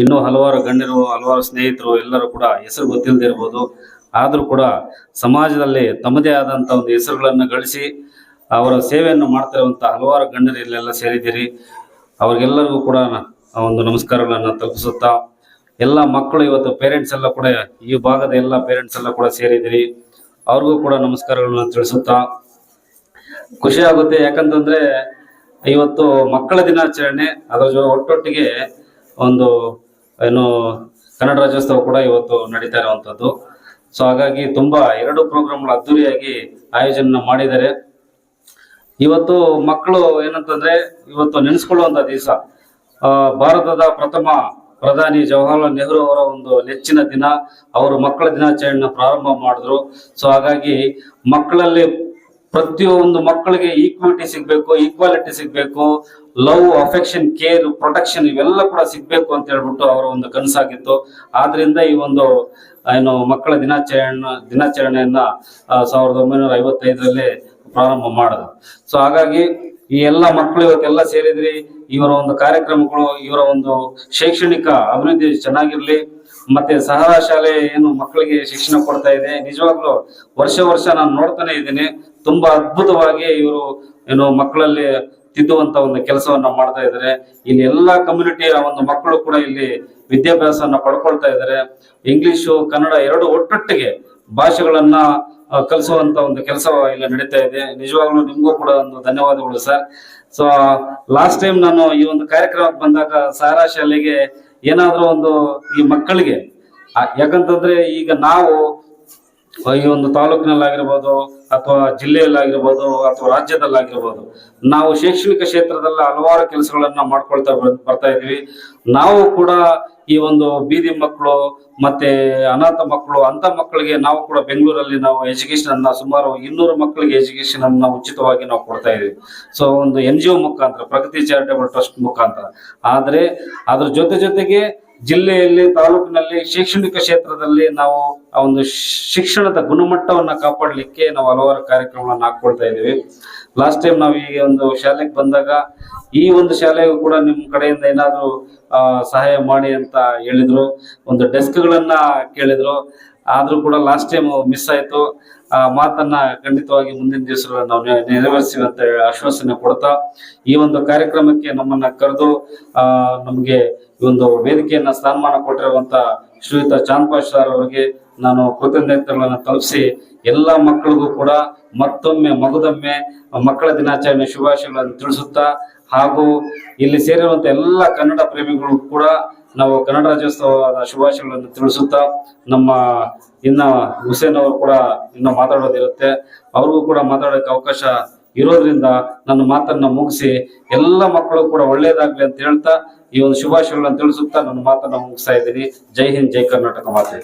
ಇನ್ನೂ ಹಲವಾರು ಗಣ್ಯರು, ಹಲವಾರು ಸ್ನೇಹಿತರು, ಎಲ್ಲರೂ ಕೂಡ ಹೆಸರು ಗೊತ್ತಿಲ್ಲದೆ ಇರ್ಬೋದು. ಆದರೂ ಕೂಡ ಸಮಾಜದಲ್ಲಿ ತಮ್ಮದೇ ಆದಂಥ ಒಂದು ಹೆಸರುಗಳನ್ನು ಗಳಿಸಿ ಅವರ ಸೇವೆಯನ್ನು ಮಾಡ್ತಿರುವಂಥ ಹಲವಾರು ಗಣ್ಯರು ಇಲ್ಲೆಲ್ಲ ಸೇರಿದ್ದೀರಿ. ಅವ್ರಿಗೆಲ್ಲರಿಗೂ ಕೂಡ ಒಂದು ನಮಸ್ಕಾರಗಳನ್ನು ತಲುಪಿಸುತ್ತಾ, ಎಲ್ಲ ಮಕ್ಕಳು ಇವತ್ತು ಪೇರೆಂಟ್ಸ್ ಎಲ್ಲ ಕೂಡ ಈ ಭಾಗದ ಎಲ್ಲ ಪೇರೆಂಟ್ಸ್ ಎಲ್ಲ ಕೂಡ ಸೇರಿದ್ದೀರಿ. ಅವ್ರಿಗೂ ಕೂಡ ನಮಸ್ಕಾರಗಳನ್ನು ತಿಳಿಸುತ್ತಾ, ಖುಷಿ ಆಗುತ್ತೆ. ಯಾಕಂತಂದ್ರೆ ಇವತ್ತು ಮಕ್ಕಳ ದಿನಾಚರಣೆ, ಅದರ ಜೊತೆ ಒಟ್ಟೊಟ್ಟಿಗೆ ಒಂದು ಏನು ಕನ್ನಡ ರಾಜ್ಯೋತ್ಸವ ಕೂಡ ಇವತ್ತು ನಡೀತಾ ಇರುವಂತದ್ದು. ಸೊ ಹಾಗಾಗಿ ತುಂಬಾ ಎರಡು ಪ್ರೋಗ್ರಾಮ್ಗಳು ಅದ್ದೂರಿಯಾಗಿ ಆಯೋಜನೆ ಮಾಡಿದ್ದಾರೆ. ಇವತ್ತು ಮಕ್ಕಳು ಏನಂತಂದ್ರೆ ಇವತ್ತು ನೆನೆಸ್ಕೊಳ್ಳುವಂತ ದಿವಸ ಭಾರತದ ಪ್ರಥಮ ಪ್ರಧಾನಿ ಜವಾಹರ್ಲಾಲ್ ನೆಹರು ಅವರ ಒಂದು ನೆಚ್ಚಿನ ದಿನ, ಅವರು ಮಕ್ಕಳ ದಿನಾಚರಣೆಯನ್ನು ಪ್ರಾರಂಭ ಮಾಡಿದ್ರು. ಸೊ ಹಾಗಾಗಿ ಮಕ್ಕಳಲ್ಲಿ ಪ್ರತಿಯೊಂದು ಮಕ್ಕಳಿಗೆ ಈಕ್ವಿಟಿ ಸಿಗ್ಬೇಕು ಈಕ್ವಾಲಿಟಿ ಸಿಗ್ಬೇಕು ಲವ್ ಅಫೆಕ್ಷನ್ ಕೇರ್ ಪ್ರೊಟೆಕ್ಷನ್ ಇವೆಲ್ಲ ಕೂಡ ಸಿಗ್ಬೇಕು ಅಂತ ಹೇಳ್ಬಿಟ್ಟು ಅವರ ಒಂದು ಕನಸಾಗಿತ್ತು. ಆದ್ರಿಂದ ಈ ಒಂದು ಏನು ಮಕ್ಕಳ ದಿನಾಚರಣ, ದಿನಾಚರಣೆಯನ್ನ ಸಾವಿರದ ಒಂಬೈನೂರ ಐವತ್ತೈದರಲ್ಲಿ ಪ್ರಾರಂಭ ಮಾಡಿದ್ರು. ಸೊ ಹಾಗಾಗಿ ಈ ಎಲ್ಲ ಮಕ್ಕಳು ಇವತ್ತೆಲ್ಲ ಸೇರಿದ್ರಿ, ಇವರ ಒಂದು ಕಾರ್ಯಕ್ರಮಗಳು, ಇವರ ಒಂದು ಶೈಕ್ಷಣಿಕ ಅಭಿವೃದ್ಧಿ ಚೆನ್ನಾಗಿರ್ಲಿ. ಮತ್ತೆ ಸಹಾರ ಶಾಲೆ ಏನು ಮಕ್ಕಳಿಗೆ ಶಿಕ್ಷಣ ಕೊಡ್ತಾ ಇದೆ. ನಿಜವಾಗ್ಲೂ ವರ್ಷ ವರ್ಷ ನಾನು ನೋಡ್ತಾನೆ ಇದ್ದೀನಿ. ತುಂಬಾ ಅದ್ಭುತವಾಗಿ ಇವರು ಏನು ಮಕ್ಕಳಲ್ಲಿ ತಿದ್ದುವಂತ ಒಂದು ಕೆಲಸವನ್ನ ಮಾಡ್ತಾ ಇದ್ದಾರೆ. ಇಲ್ಲಿ ಎಲ್ಲಾ ಕಮ್ಯುನಿಟಿಯ ಒಂದು ಮಕ್ಕಳು ಕೂಡ ಇಲ್ಲಿ ವಿದ್ಯಾಭ್ಯಾಸವನ್ನ ಪಡ್ಕೊಳ್ತಾ ಇದ್ದಾರೆ. ಇಂಗ್ಲಿಷು ಕನ್ನಡ ಎರಡು ಒಟ್ಟೊಟ್ಟಿಗೆ ಭಾಷೆಗಳನ್ನ ಕಲಿಸುವಂತ ಒಂದು ಕೆಲಸ ಇಲ್ಲಿ ನಡೀತಾ ಇದೆ. ನಿಜವಾಗ್ಲೂ ನಿಮ್ಗೂ ಕೂಡ ಒಂದು ಧನ್ಯವಾದಗಳು, ಸರ್. ಸೊ ಲಾಸ್ಟ್ ಟೈಮ್ ನಾನು ಈ ಒಂದು ಕಾರ್ಯಕ್ರಮಕ್ಕೆ ಬಂದಾಗ ಸಾರಾ ಶಾಲೆಗೆ ಏನಾದ್ರೂ ಒಂದು ಈ ಮಕ್ಕಳಿಗೆ ಯಾಕಂತಂದ್ರೆ ಈಗ ನಾವು ಈ ಒಂದು ತಾಲೂಕಿನಲ್ಲಾಗಿರ್ಬೋದು ಅಥವಾ ಜಿಲ್ಲೆಯಲ್ಲಾಗಿರ್ಬೋದು ಅಥವಾ ರಾಜ್ಯದಲ್ಲಾಗಿರ್ಬೋದು, ನಾವು ಶೈಕ್ಷಣಿಕ ಕ್ಷೇತ್ರದಲ್ಲಿ ಹಲವಾರು ಕೆಲಸಗಳನ್ನ ಮಾಡ್ಕೊಳ್ತಾ ಬರ್- ಬರ್ತಾ ಇದ್ದೀವಿ. ನಾವು ಕೂಡ ಈ ಒಂದು ಬೀದಿ ಮಕ್ಕಳು ಮತ್ತೆ ಅನಾಥ ಮಕ್ಕಳು ಅಂತ ಮಕ್ಕಳಿಗೆ ನಾವು ಕೂಡ ಬೆಂಗಳೂರಲ್ಲಿ ನಾವು ಎಜುಕೇಶನ್ ಅನ್ನ ಸುಮಾರು ಇನ್ನೂರು ಮಕ್ಕಳಿಗೆ ಎಜುಕೇಶನ್ ಅನ್ನ ಉಚಿತವಾಗಿ ನಾವು ಕೊಡ್ತಾ ಇದೀವಿ. ಸೊ ಒಂದು ಎನ್ ಜಿ ಒ ಮುಖಾಂತರ, ಪ್ರಗತಿ ಚಾರಿಟೇಬಲ್ ಟ್ರಸ್ಟ್ ಮುಖಾಂತರ. ಆದ್ರೆ ಅದ್ರ ಜೊತೆ ಜೊತೆಗೆ ಜಿಲ್ಲೆಯಲ್ಲಿ, ತಾಲೂಕಿನಲ್ಲಿ, ಶೈಕ್ಷಣಿಕ ಕ್ಷೇತ್ರದಲ್ಲಿ ನಾವು ಆ ಒಂದು ಶಿಕ್ಷಣದ ಗುಣಮಟ್ಟವನ್ನ ಕಾಪಾಡಲಿಕ್ಕೆ ನಾವು ಹಲವಾರು ಕಾರ್ಯಕ್ರಮಗಳನ್ನ ಹಾಕೊಳ್ತಾ ಇದ್ದೀವಿ ಲಾಸ್ಟ್ ಟೈಮ್ ನಾವು ಈ ಒಂದು ಶಾಲೆಗೆ ಬಂದಾಗ ಈ ಒಂದು ಶಾಲೆಗೂ ಕೂಡ ನಿಮ್ಮ ಕಡೆಯಿಂದ ಏನಾದರೂ ಸಹಾಯ ಮಾಡಿ ಅಂತ ಹೇಳಿದ್ರು, ಒಂದು ಡೆಸ್ಕ್ಗಳನ್ನ ಕೇಳಿದ್ರು. ಆದರೂ ಕೂಡ ಲಾಸ್ಟ್ ಟೈಮ್ ಮಿಸ್ ಆಯ್ತು. ಆ, ಮಾತನ್ನ ಖಂಡಿತವಾಗಿ ಮುಂದಿನ ದಿವಸಗಳಲ್ಲಿ ನಾವು ನೆರವೇರಿಸ್ತೀವಿ ಅಂತ ಆಶ್ವಾಸನೆ ಕೊಡ್ತಾ, ಈ ಒಂದು ಕಾರ್ಯಕ್ರಮಕ್ಕೆ ನಮ್ಮನ್ನ ಕರೆದು ನಮ್ಗೆ ಈ ಒಂದು ವೇದಿಕೆಯನ್ನ ಸ್ಥಾನಮಾನ ಕೊಟ್ಟಿರುವಂತ ಶ್ರೀಯುತ ಚಾಂದ್ ಸರ್ ಅವರಿಗೆ ನಾನು ಕೃತಜ್ಞತೆಗಳನ್ನು ತಲುಪಿಸಿ ಎಲ್ಲ ಮಕ್ಕಳಿಗೂ ಕೂಡ ಮತ್ತೊಮ್ಮೆ ಮಗದೊಮ್ಮೆ ಮಕ್ಕಳ ದಿನಾಚರಣೆ ಶುಭಾಶಯಗಳನ್ನು ತಿಳಿಸುತ್ತಾ ಹಾಗೂ ಇಲ್ಲಿ ಸೇರಿರುವಂತ ಎಲ್ಲ ಕನ್ನಡ ಪ್ರೇಮಿಗಳು ಕೂಡ ನಾವು ಕನ್ನಡ ರಾಜ್ಯೋತ್ಸವದ ಶುಭಾಶಯಗಳನ್ನು ತಿಳಿಸುತ್ತಾ ನಮ್ಮ ಇನ್ನ ಹುಸೇನ್ ಅವರು ಕೂಡ ಇನ್ನು ಮಾತಾಡೋದಿರುತ್ತೆ. ಅವ್ರಿಗೂ ಕೂಡ ಮಾತಾಡೋಕೆ ಅವಕಾಶ ಇರೋದ್ರಿಂದ ನನ್ನ ಮಾತನ್ನ ಮುಗಿಸಿ ಎಲ್ಲ ಮಕ್ಕಳು ಕೂಡ ಒಳ್ಳೇದಾಗ್ಲಿ ಅಂತ ಹೇಳ್ತಾ ಈ ಒಂದು ಶುಭಾಶಯಗಳನ್ನು ತಿಳಿಸುತ್ತಾ ನನ್ನ ಮಾತನ್ನ ಮುಗಿಸ್ತಾ ಇದ್ದೀನಿ. ಜೈ ಹಿಂದ್, ಜೈ ಕರ್ನಾಟಕ ಮಾತೆ.